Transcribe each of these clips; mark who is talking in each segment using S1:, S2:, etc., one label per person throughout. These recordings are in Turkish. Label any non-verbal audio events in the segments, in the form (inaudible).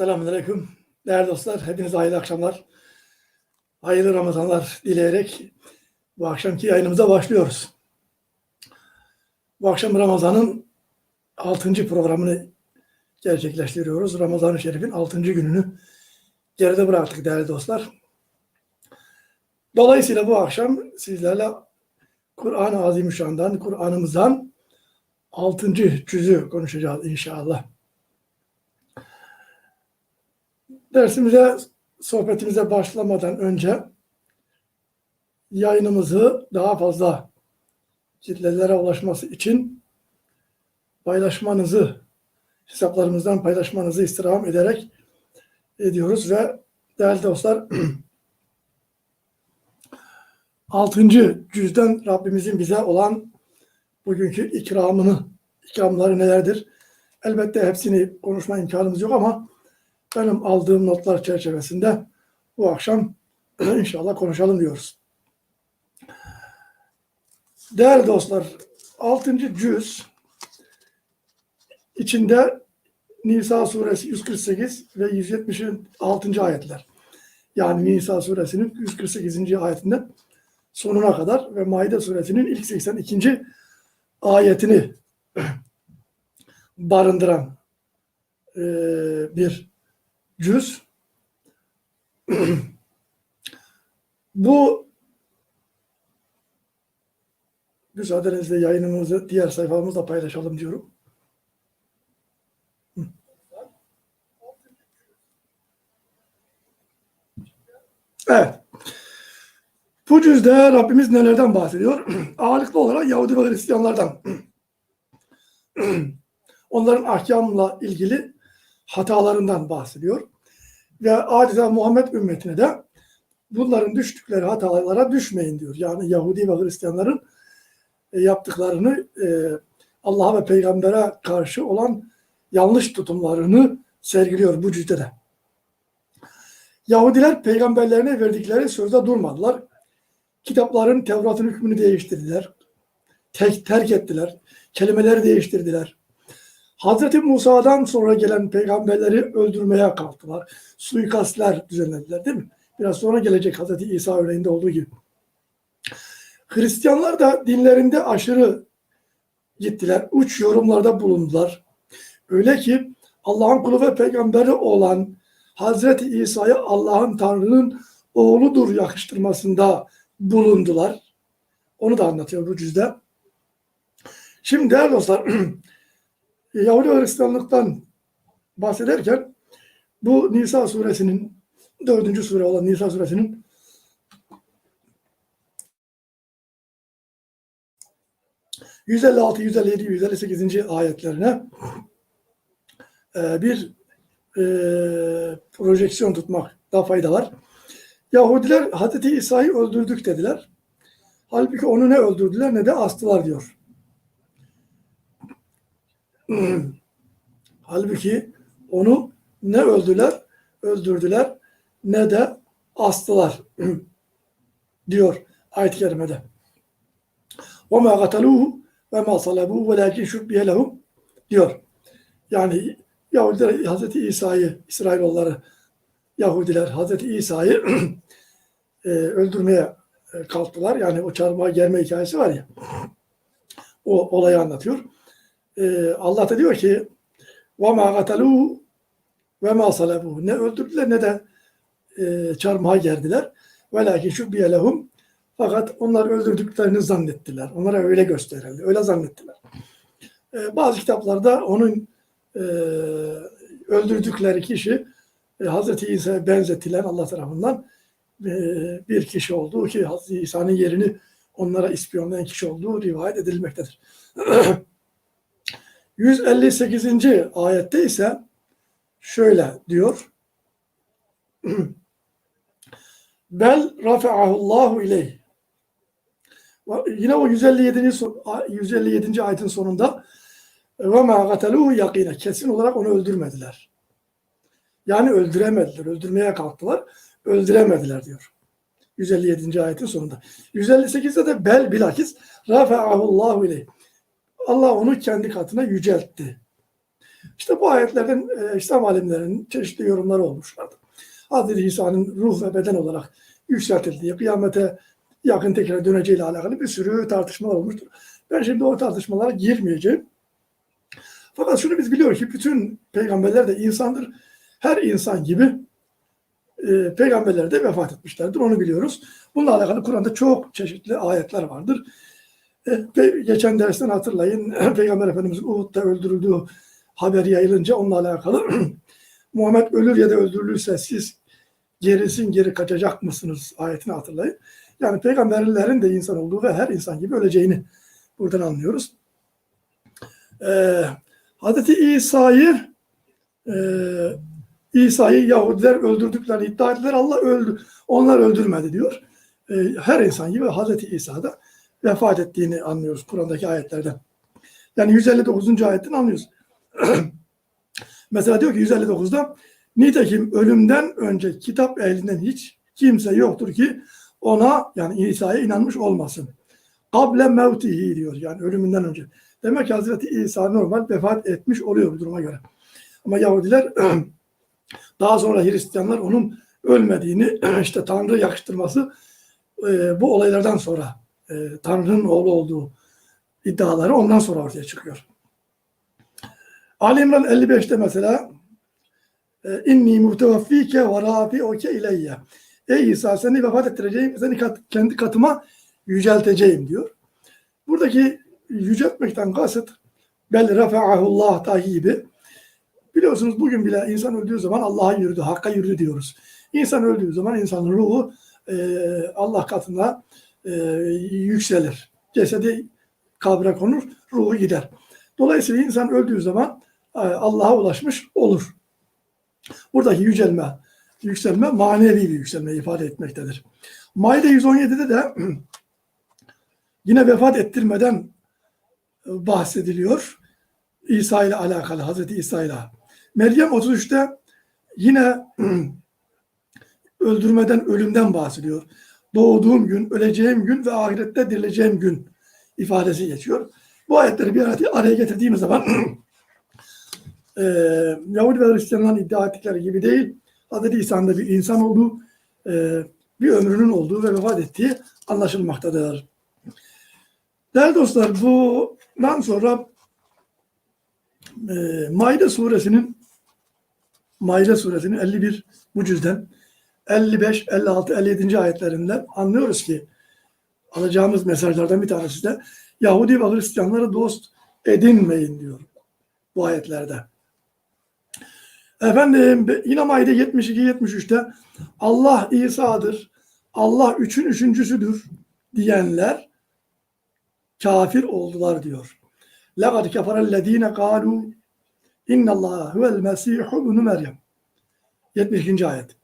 S1: Selamünaleyküm. Değerli dostlar, hepinize hayırlı akşamlar. Hayırlı Ramazanlar dileyerek bu akşamki yayınımıza başlıyoruz. Bu akşam Ramazan'ın 6. programını gerçekleştiriyoruz. Ramazan-ı Şerif'in 6. gününü geride bıraktık değerli dostlar. Dolayısıyla bu akşam sizlerle Kur'an-ı Azimüşşan'dan, Kur'an'ımızdan 6. cüzü konuşacağız inşallah. Dersimize, sohbetimize başlamadan önce yayınımızı daha fazla kitlelere ulaşması için paylaşmanızı, hesaplarımızdan paylaşmanızı istirham ederek ediyoruz ve değerli dostlar (clears throat) 6. cüzden Rabbimizin bize olan bugünkü ikramını, ikramları nelerdir? Elbette hepsini konuşma imkanımız yok ama benim aldığım notlar çerçevesinde bu akşam (clears throat) inşallah konuşalım diyoruz. Değerli dostlar, 6. cüz içinde Nisa suresi 148 ve 176. ayetler. Yani Nisa suresinin 148. ayetinde sonuna kadar ve Maide suresinin ilk 82. ayetini (clears throat) barındıran e, bir cüz. (clears throat) Bu müsaadenizle yayınımızı diğer sayfamızda paylaşalım diyorum. Evet. Bu cüzde Rabbimiz nelerden bahsediyor? (clears throat) Ağırlıklı olarak Yahudi ve Hristiyanlardan. (clears throat) Onların ahkamla ilgili hatalarından bahsediyor. Ve adeta Muhammed ümmetine de bunların düştükleri hatalara düşmeyin diyor. Yani Yahudi ve Hristiyanların e, yaptıklarını e, Allah'a ve peygambere karşı olan yanlış tutumlarını sergiliyor bu cüzde de. Yahudiler peygamberlerine verdikleri sözde durmadılar. Kitapların Tevrat'ın hükmünü değiştirdiler. Tek, terk ettiler. Kelimeleri değiştirdiler. Hazreti Musa'dan sonra gelen peygamberleri öldürmeye kalktılar. Suikastler düzenlediler değil mi? Biraz sonra gelecek Hazreti İsa örneğinde olduğu gibi. Hristiyanlar da dinlerinde aşırı gittiler. Uç yorumlarda bulundular. Öyle ki Allah'ın kulu ve peygamberi olan Hazreti İsa'ya Allah'ın Tanrı'nın oğludur yakıştırmasında bulundular. Onu da anlatıyor bu cüzde. Şimdi değerli dostlar (clears throat) Yahudi Hristiyanlıktan bahsederken bu Nisa suresinin dördüncü sure olan Nisa suresinin ...156, 157, 158. ayetlerine e, bir e, projeksiyon tutmakta fayda var. Yahudiler Hazreti İsa'yı öldürdük dediler. Halbuki onu ne öldürdüler ne de astılar diyor. (clears throat) Halbuki onu ne öldüler, öldürdüler ne de astılar (clears throat) diyor ayet-i kerimede. وَمَا قَتَلُوهُ وَمَا صَلَبُوهُ وَلَاكِنْ شُبِّيَ لَهُمْ diyor. Yani Yahudiler Hazreti İsa'yı, İsrailoğulları Yahudiler Hazreti İsa'yı (clears throat) e, öldürmeye e, kalktılar. Yani o çarmıha germe hikayesi var ya. O olayı anlatıyor. Ee, Allah da diyor ki وَمَا قَتَلُوا وَمَا صَلَبُوا Ne öldürdüler ne de e, çarmıha gerdiler. وَلَاكِنْ شُبِّيَ لَهُمْ Fakat onlar öldürdüklerini zannettiler. Onlara öyle gösterildi. Öyle zannettiler. Ee, bazı kitaplarda onun e, öldürdükleri kişi e, Hazreti İsa'ya benzetilen Allah tarafından e, bir kişi olduğu ki Hazreti İsa'nın yerini onlara ispiyonlayan kişi olduğu rivayet edilmektedir. (clears throat) 158. ayette ise şöyle diyor. (clears throat) Bel rafa'ahullahu ileyh. Yine o 157. 157. ayetin sonunda ve ma gateluhu yakine. Kesin olarak onu öldürmediler. Yani öldüremediler. Öldürmeye kalktılar. Öldüremediler diyor. 157. ayetin sonunda. 158'de de bel bilakis rafa'ahullahu ileyh. Allah onu kendi katına yüceltti. İşte bu ayetlerden e, İslam alimlerinin çeşitli yorumları olmuşlardı. Hazreti İsa'nın ruh ve beden olarak yükseltildiği, kıyamete yakın tekrar döneceğiyle alakalı bir sürü tartışmalar olmuştur. Ben şimdi o tartışmalara girmeyeceğim. Fakat şunu biz biliyoruz ki bütün peygamberler de insandır. Her insan gibi e, peygamberler de vefat etmişlerdir. Onu biliyoruz. Bununla alakalı Kur'an'da çok çeşitli ayetler vardır. E, geçen dersten hatırlayın. (clears throat) Peygamber Efendimiz'in Uhud'da öldürüldüğü haberi yayılınca onunla alakalı (clears throat) Muhammed ölür ya da öldürülürse siz gerisin geri kaçacak mısınız ayetini hatırlayın. Yani peygamberlerin de insan olduğu ve her insan gibi öleceğini buradan anlıyoruz. Ee, Hazreti İsa'yı e, İsa'yı Yahudiler öldürdüklerini iddia ettiler. Allah öldü. Onlar öldürmedi diyor. Ee, her insan gibi Hazreti İsa da vefat ettiğini anlıyoruz Kur'an'daki ayetlerden. Yani 159. ayetten anlıyoruz. (clears throat) Mesela diyor ki 159'da nitekim ölümden önce kitap ehlinden hiç kimse yoktur ki ona yani İsa'ya inanmış olmasın. Kable mevtihi diyor yani ölümünden önce. Demek ki Hazreti İsa normal vefat etmiş oluyor bu duruma göre. Ama Yahudiler (clears throat) daha sonra Hristiyanlar onun ölmediğini (clears throat) işte Tanrı yakıştırması e, bu olaylardan sonra e, Tanrı'nın oğlu olduğu iddiaları ondan sonra ortaya çıkıyor. Ali İmran 55'te mesela e, inni mutevaffike ve rafi'uke ileyye. Ey İsa seni vefat ettireceğim, seni kat- kendi katıma yücelteceğim diyor. Buradaki yüceltmekten kasıt bel rafa'ahullah tahibi. Biliyorsunuz bugün bile insan öldüğü zaman Allah'a yürüdü, Hakk'a yürüdü diyoruz. İnsan öldüğü zaman insanın ruhu e, Allah katında e, yükselir. Cesedi kabre konur, ruhu gider. Dolayısıyla insan öldüğü zaman e, Allah'a ulaşmış olur. Buradaki yücelme, yükselme manevi bir yükselme ifade etmektedir. Maide 117'de de (clears throat) yine vefat ettirmeden e, bahsediliyor. İsa ile alakalı, Hazreti İsa ile. Meryem 33'te yine (clears throat) öldürmeden, ölümden bahsediyor. Doğduğum gün, öleceğim gün ve ahirette dirileceğim gün ifadesi geçiyor. Bu ayetleri bir araya, getirdiğimiz zaman (clears throat) e, Yahudi ve Hristiyanların iddia ettikleri gibi değil, Hazreti İsa'nın da bir insan olduğu, e, bir ömrünün olduğu ve vefat ettiği anlaşılmaktadır. Değerli dostlar, bundan sonra e, Maide suresinin Maide suresinin 51 bu cüzden 55, 56, 57. ayetlerinden anlıyoruz ki alacağımız mesajlardan bir tanesi de Yahudi ve Hristiyanları dost edinmeyin diyor bu ayetlerde. Efendim yine Maide 72-73'te Allah İsa'dır, Allah üçün üçüncüsüdür diyenler kafir oldular diyor. لَقَدْ كَفَرَ الَّذ۪ينَ قَالُوا اِنَّ اللّٰهَ هُوَ الْمَسِيحُ بُنُ Meryem. 72. ayet.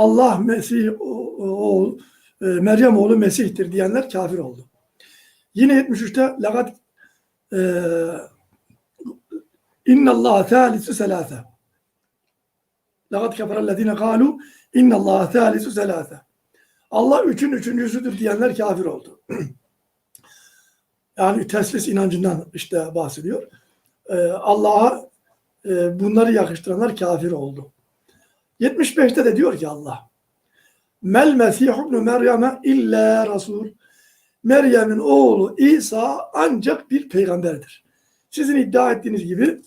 S1: Allah Mesih o, o, e, Meryem oğlu Mesih'tir diyenler kafir oldu. Yine 73'te lakat e, inna Allah thalisu selase. Lakat keferellezine kalu inna Allah thalisu selase. Allah üçün üçüncüsüdür diyenler kafir oldu. (clears throat) yani teslis inancından işte bahsediyor. Ee, Allah'a e, bunları yakıştıranlar kafir oldu. 75'te de diyor ki Allah Mel Mesih ibn Meryem'e illa Rasul Meryem'in oğlu İsa ancak bir peygamberdir. Sizin iddia ettiğiniz gibi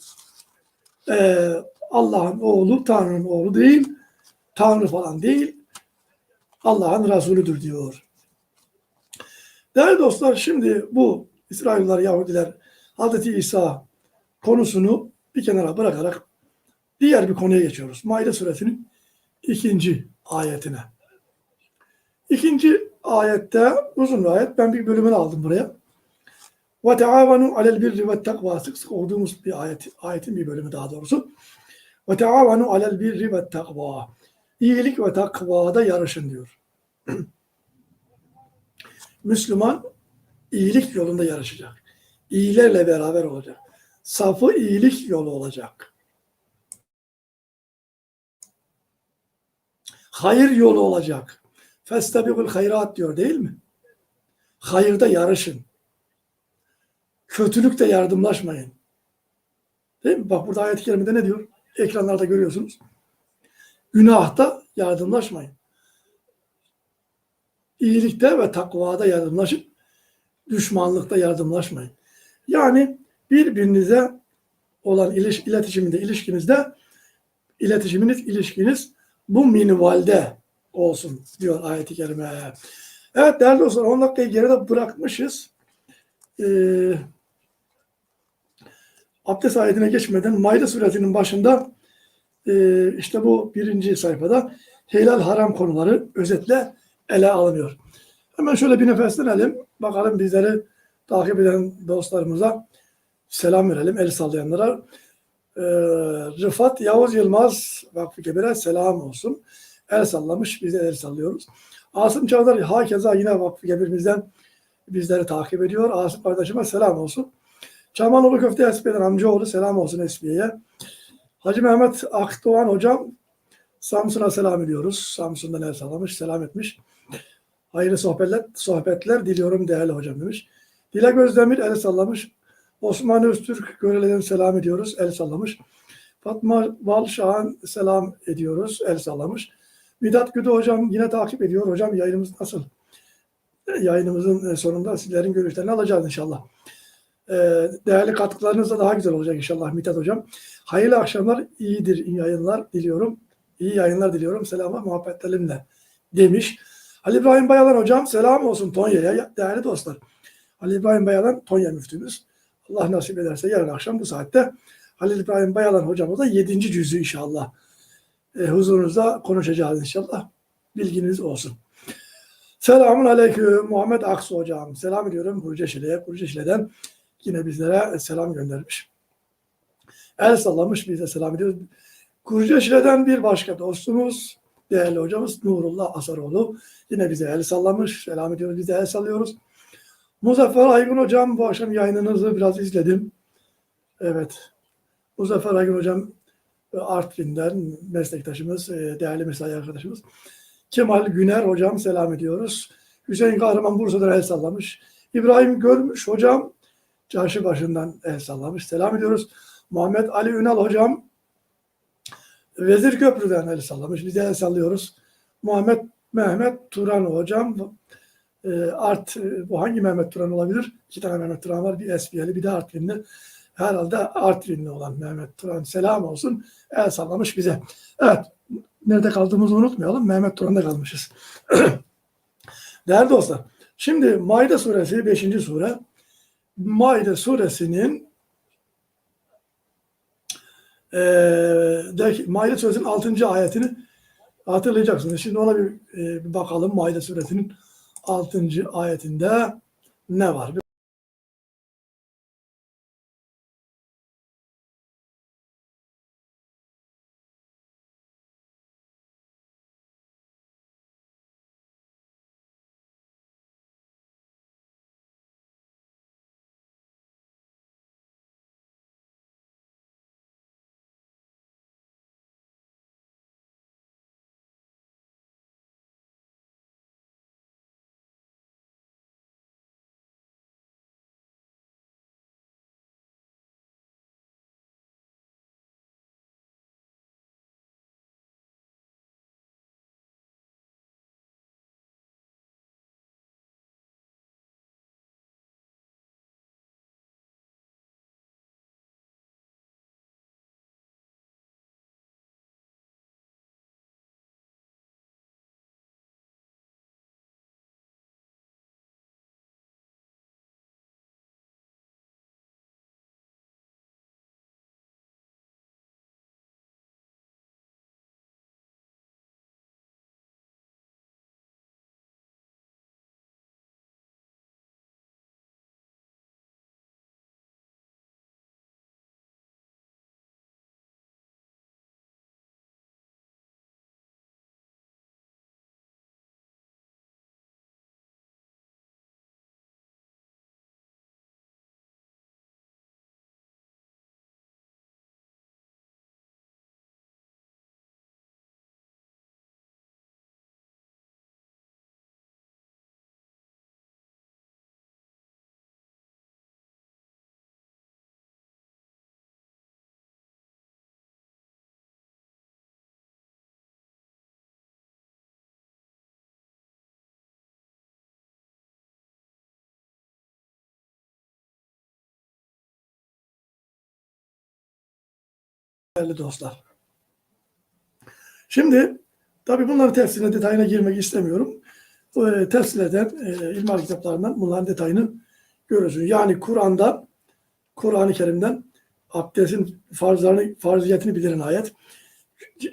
S1: e, Allah'ın oğlu Tanrı'nın oğlu değil, Tanrı falan değil, Allah'ın Resulüdür diyor. Değerli dostlar şimdi bu İsrailler, Yahudiler, Hazreti İsa konusunu bir kenara bırakarak diğer bir konuya geçiyoruz. Maide suresinin ikinci ayetine. İkinci ayette uzun bir ayet. Ben bir bölümünü aldım buraya. Ve teavenu alel birri ve takva sık sık okuduğumuz bir ayet, ayetin bir bölümü daha doğrusu. Ve teavenu alel birri ve takva. İyilik ve takvada yarışın diyor. (clears throat) Müslüman iyilik yolunda yarışacak. İyilerle beraber olacak. Safı iyilik yolu olacak. Hayır yolu olacak. Festabikul hayrat diyor değil mi? Hayırda yarışın. Kötülükte yardımlaşmayın. Değil mi? Bak burada ayet-i kerimede ne diyor? Ekranlarda görüyorsunuz. Günahta yardımlaşmayın. İyilikte ve takvada yardımlaşın. Düşmanlıkta yardımlaşmayın. Yani birbirinize olan iliş, iletişiminde, ilişkinizde iletişiminiz, ilişkiniz bu minvalde olsun diyor ayet-i kerime. Evet değerli dostlar 10 dakikayı geride bırakmışız. Ee, abdest ayetine geçmeden Maide suresinin başında e, işte bu birinci sayfada helal haram konuları özetle ele alınıyor. Hemen şöyle bir nefeslenelim. Bakalım bizleri takip eden dostlarımıza selam verelim. El sallayanlara. Ee, Rıfat Yavuz Yılmaz Vakfı Kebir'e selam olsun. El sallamış. Biz de el sallıyoruz. Asım Çağdar hakeza yine Vakfı Kebir'imizden bizleri takip ediyor. Asım kardeşime selam olsun. Çamanoğlu Köfte Esbiye'den amcaoğlu selam olsun Esbiye'ye. Hacı Mehmet Akdoğan hocam Samsun'a selam ediyoruz. Samsun'dan el sallamış, selam etmiş. Hayırlı sohbetler, sohbetler diliyorum değerli hocam demiş. Dilek Özdemir el sallamış. Osman Öztürk Görele'den selam ediyoruz. El sallamış. Fatma Valşahan selam ediyoruz. El sallamış. Midat Güdü hocam yine takip ediyor. Hocam yayınımız nasıl? Yayınımızın sonunda sizlerin görüşlerini alacağız inşallah. Değerli katkılarınız da daha güzel olacak inşallah Mithat hocam. Hayırlı akşamlar, iyidir iyi yayınlar diliyorum. İyi yayınlar diliyorum. Selamlar, muhabbetlerimle demiş. Ali İbrahim Bayalan hocam selam olsun Tonya'ya değerli dostlar. Ali İbrahim Bayalan Tonya müftümüz. Allah nasip ederse yarın akşam bu saatte Halil İbrahim Bayalan hocamız da 7. cüzü inşallah e, huzurunuzda konuşacağız inşallah. Bilginiz olsun. Selamun Aleyküm Muhammed Aksu hocam. Selam ediyorum Burceşile'ye. Burceşile'den yine bizlere selam göndermiş. El sallamış bize selam ediyoruz. Kurceşile'den bir başka dostumuz değerli hocamız Nurullah Asaroğlu yine bize el sallamış. Selam ediyoruz. Biz de el sallıyoruz. Muzaffer Aygün hocam bu akşam yayınınızı biraz izledim. Evet. Muzaffer Aygün hocam Artvin'den meslektaşımız, değerli mesai arkadaşımız. Kemal Güner hocam selam ediyoruz. Hüseyin Kahraman Bursa'dan el sallamış. İbrahim Görmüş hocam çarşı başından el sallamış. Selam ediyoruz. Muhammed Ali Ünal hocam Vezir Köprü'den el sallamış. Biz de el sallıyoruz. Muhammed Mehmet Turan hocam Art bu hangi Mehmet Turan olabilir? İki tane Mehmet Turan var. Bir Esbiyeli bir de Artvinli. Herhalde Artvinli olan Mehmet Turan selam olsun. El sallamış bize. Evet. Nerede kaldığımızı unutmayalım. Mehmet Turan'da kalmışız. (clears throat) Değerli dostlar. Şimdi Maide suresi 5. sure. Maide suresinin e, de, Maide suresinin 6. ayetini hatırlayacaksınız. Şimdi ona bir, e, bir bakalım Maide suresinin 6. ayetinde ne var? Değerli dostlar. Şimdi tabii bunların tefsirine detayına girmek istemiyorum. E, tefsir e, ilmihal kitaplarından bunların detayını görürsünüz. Yani Kur'an'da, Kur'an-ı Kerim'den abdestin farzlarını, farziyetini bildiren ayet,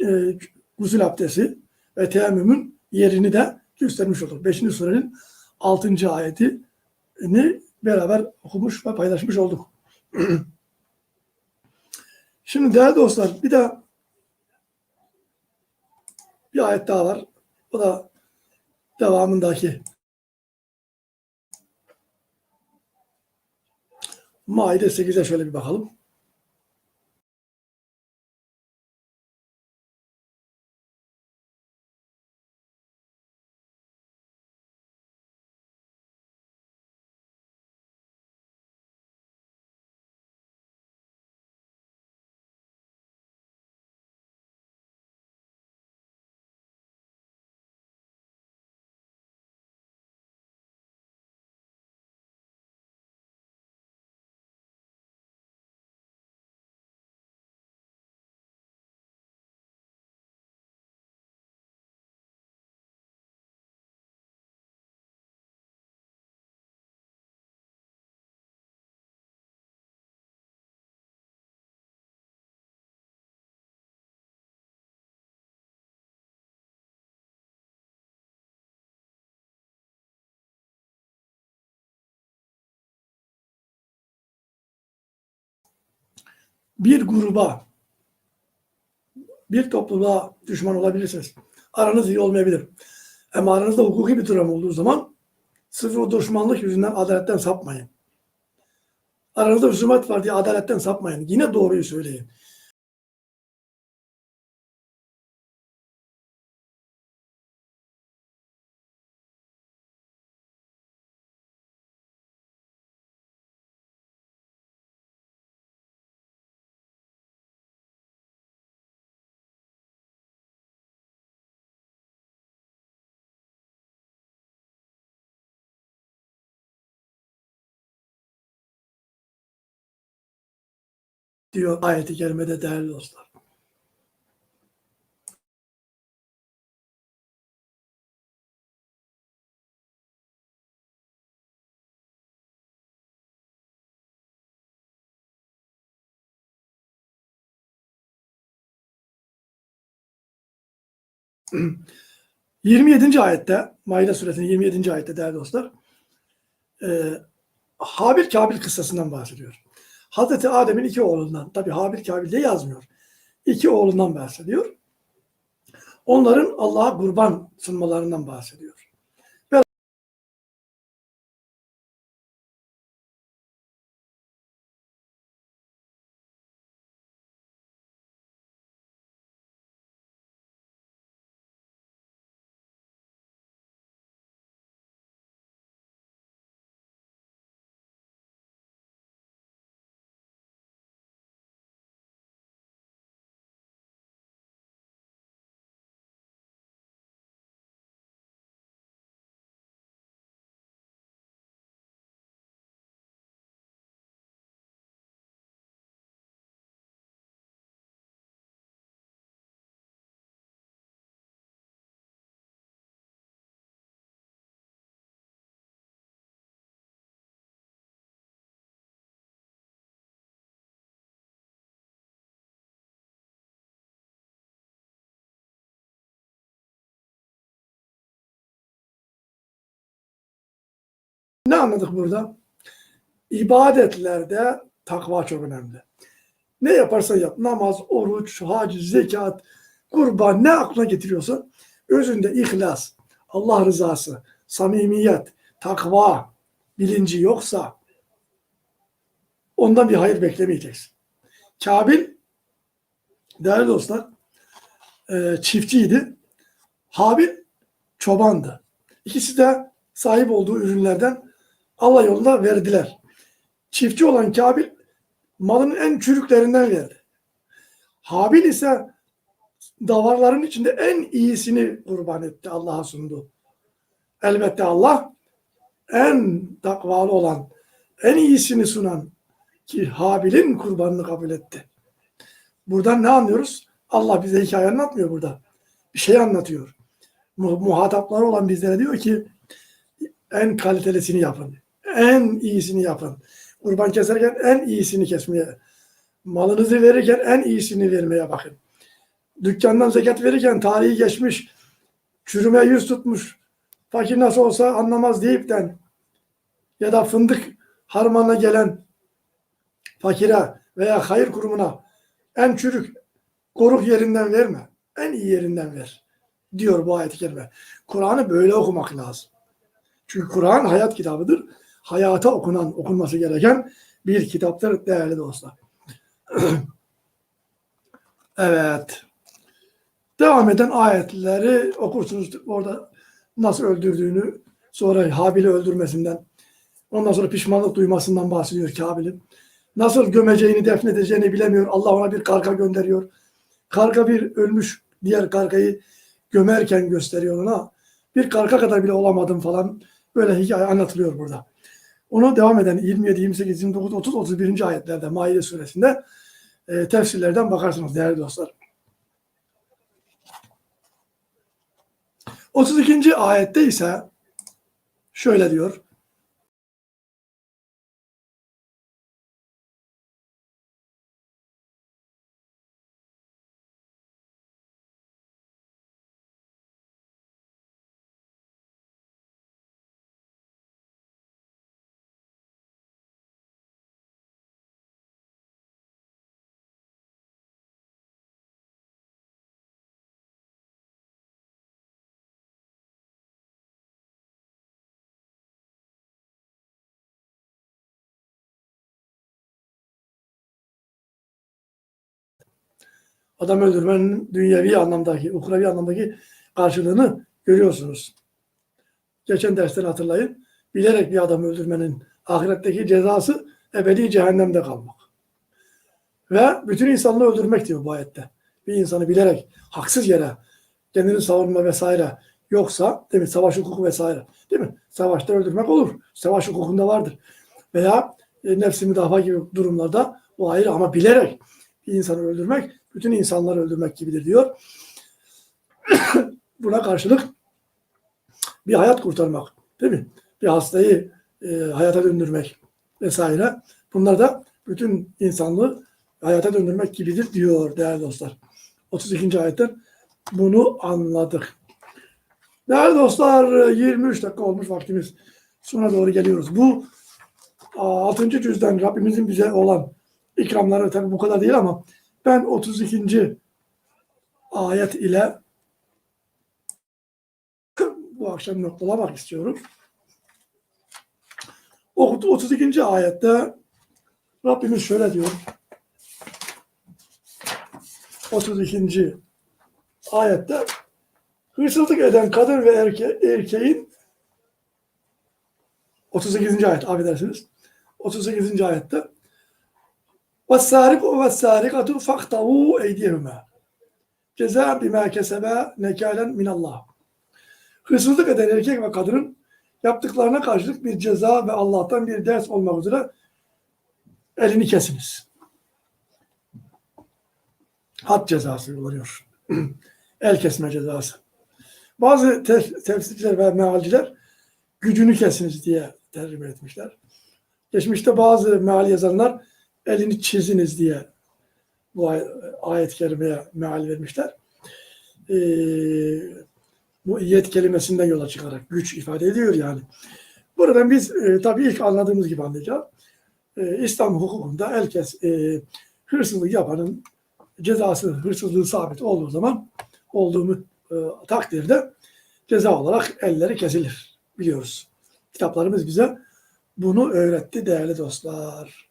S1: e, gusül abdesti ve teyemmümün yerini de göstermiş olur. Beşinci surenin altıncı ayetini beraber okumuş ve paylaşmış olduk. (clears throat) Şimdi değerli dostlar bir de bir ayet daha var. O da devamındaki Maide 8'e şöyle bir bakalım. Bir gruba, bir topluluğa düşman olabilirsiniz. Aranız iyi olmayabilir. Ama aranızda hukuki bir durum olduğu zaman sırf o düşmanlık yüzünden adaletten sapmayın. Aranızda husumet var diye adaletten sapmayın. Yine doğruyu söyleyin. Diyor ayeti kerimede değerli dostlar. Yirmi yedinci ayette, Maide suresinin 27. ayette değerli dostlar, e, Habil Kabil kıssasından bahsediyor. Hazreti Adem'in iki oğlundan, tabi Habil Kabil diye yazmıyor. İki oğlundan bahsediyor. Onların Allah'a kurban sunmalarından bahsediyor. Ne anladık burada? İbadetlerde takva çok önemli. Ne yaparsan yap, namaz, oruç, hac, zekat, kurban, ne aklına getiriyorsa özünde ihlas, Allah rızası, samimiyet, takva bilinci yoksa ondan bir hayır beklemeyeceksin. Kabil değerli dostlar e, çiftçiydi. Habil çobandı. İkisi de sahip olduğu ürünlerden Allah yolunda verdiler. Çiftçi olan Kabil malının en çürüklerinden verdi. Habil ise davarların içinde en iyisini kurban etti, Allah'a sundu. Elbette Allah en takvalı olan, en iyisini sunan ki Habil'in kurbanını kabul etti. Buradan ne anlıyoruz? Allah bize hikaye anlatmıyor burada. Bir şey anlatıyor. Mu- muhatapları olan bizlere diyor ki en kalitelisini yapın. En iyisini yapın. Kurban keserken en iyisini kesmeye, malınızı verirken en iyisini vermeye bakın. Dükkandan zekat verirken tarihi geçmiş, çürüme yüz tutmuş, fakir nasıl olsa anlamaz deyipten ya da fındık harmanına gelen fakire veya hayır kurumuna en çürük koruk yerinden verme. En iyi yerinden ver. Diyor bu ayet-i kerime. Kur'an'ı böyle okumak lazım. Çünkü Kur'an hayat kitabıdır. Hayata okunan, okunması gereken bir kitaptır değerli dostlar. (clears throat) evet. Devam eden ayetleri okursunuz. Orada nasıl öldürdüğünü, sonra Habil'i öldürmesinden, ondan sonra pişmanlık duymasından bahsediyor Kabil'in. Nasıl gömeceğini, defnedeceğini bilemiyor. Allah ona bir karga gönderiyor. Karga bir ölmüş diğer kargayı gömerken gösteriyor ona. Bir karga kadar bile olamadım falan. Böyle hikaye anlatılıyor burada. Onu devam eden 27, 28, 29, 30, 31. ayetlerde Maide suresinde e, tefsirlerden bakarsınız değerli dostlar. 32. ayette ise şöyle diyor. Adam öldürmenin dünyevi anlamdaki, ukrevi anlamdaki karşılığını görüyorsunuz. Geçen dersten hatırlayın. Bilerek bir adamı öldürmenin ahiretteki cezası ebedi cehennemde kalmak. Ve bütün insanlığı öldürmek diyor bu ayette. Bir insanı bilerek haksız yere kendini savunma vesaire yoksa değil mi? Savaş hukuku vesaire. Değil mi? Savaşta öldürmek olur. Savaş hukukunda vardır. Veya e, nefsi müdafaa gibi durumlarda o ayrı ama bilerek bir insanı öldürmek bütün insanları öldürmek gibidir diyor. (coughs) Buna karşılık bir hayat kurtarmak, değil mi? Bir hastayı e, hayata döndürmek vesaire. Bunlar da bütün insanlığı hayata döndürmek gibidir diyor değerli dostlar. 32. ayetten bunu anladık. Değerli dostlar 23 dakika olmuş vaktimiz. Sona doğru geliyoruz. Bu 6. cüzden Rabbimizin bize olan ikramları tabi bu kadar değil ama ben 32. ayet ile bu akşam noktalamak istiyorum. O 32. ayette Rabbimiz şöyle diyor. 32. ayette hırsızlık eden kadın ve erke, erkeğin 38. ayet affedersiniz. 38. ayette ve sârik ve sârikatu faktavû eydiyevme. Ceza bimâ kesebe nekâlen minallah. Hırsızlık eden erkek ve kadının yaptıklarına karşılık bir ceza ve Allah'tan bir ders olmak üzere elini kesiniz. Hat cezası kullanıyor. (clears throat) El kesme cezası. Bazı tef tefsirciler ve mealciler gücünü kesiniz diye tercüme etmişler. Geçmişte bazı meal yazanlar elini çiziniz diye bu ay- ayet-i kerimeye meal vermişler. Ee, bu iyet kelimesinden yola çıkarak güç ifade ediyor yani. Buradan biz e, tabii ilk anladığımız gibi anlayacağız. E, İslam hukukunda herkes e, hırsızlık yapanın cezası hırsızlığı sabit olduğu zaman olduğumu e, takdirde ceza olarak elleri kesilir. Biliyoruz. Kitaplarımız bize bunu öğretti değerli dostlar.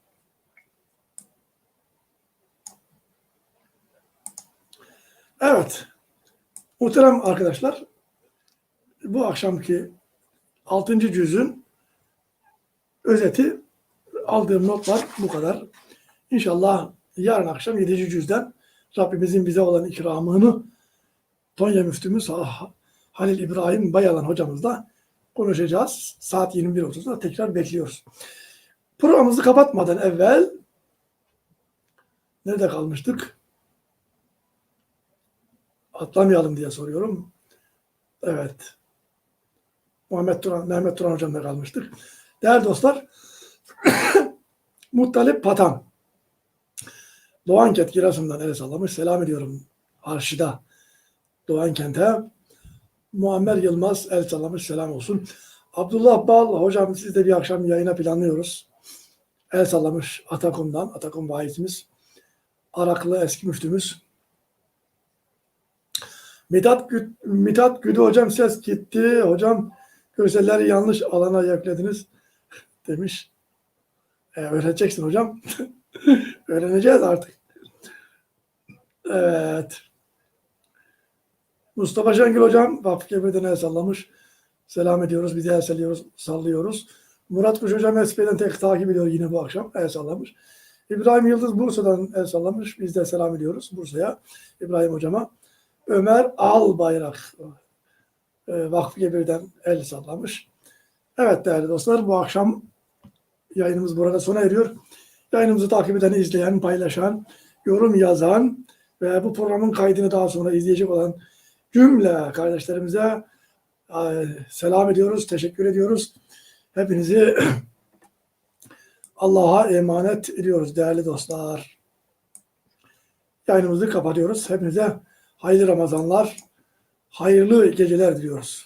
S1: Evet. Muhterem arkadaşlar bu akşamki 6. cüzün özeti aldığım notlar bu kadar. İnşallah yarın akşam 7. cüzden Rabbimizin bize olan ikramını Tonya Müftümüz Ha- Halil İbrahim Bayalan hocamızla konuşacağız. Saat 21.30'da tekrar bekliyoruz. Programımızı kapatmadan evvel nerede kalmıştık? Atlamayalım diye soruyorum. Evet. Muhammed Turan, Mehmet Turan hocamla kalmıştık. Değerli dostlar, (coughs) Muttalip Patan. Doğan Kent Giresun'dan el sallamış. Selam ediyorum Arşida. Doğan Kent'e. Muammer Yılmaz el sallamış. Selam olsun. Abdullah Bal, hocam siz de bir akşam yayına planlıyoruz. El sallamış Atakum'dan. Atakum vaizimiz. Araklı eski müftümüz. Mithat, Mithat Güdü hocam ses gitti. Hocam görselleri yanlış alana yüklediniz (laughs) demiş. E, öğreneceksin hocam. (laughs) Öğreneceğiz artık. Evet. Mustafa Şengül hocam Vakıf Gebir'den el sallamış. Selam ediyoruz. Biz de el sallıyoruz. sallıyoruz. Murat Kuş hocam SP'den tek takip ediyor yine bu akşam. El sallamış. İbrahim Yıldız Bursa'dan el sallamış. Biz de selam ediyoruz Bursa'ya. İbrahim hocama. Ömer Albayrak e, Vakıf Gebir'den el sallamış. Evet değerli dostlar bu akşam yayınımız burada sona eriyor. Yayınımızı takip eden, izleyen, paylaşan, yorum yazan ve bu programın kaydını daha sonra izleyecek olan cümle kardeşlerimize e, selam ediyoruz, teşekkür ediyoruz. Hepinizi (clears throat) Allah'a emanet ediyoruz değerli dostlar. Yayınımızı kapatıyoruz. Hepinize hayırlı Ramazanlar, hayırlı geceler diliyoruz.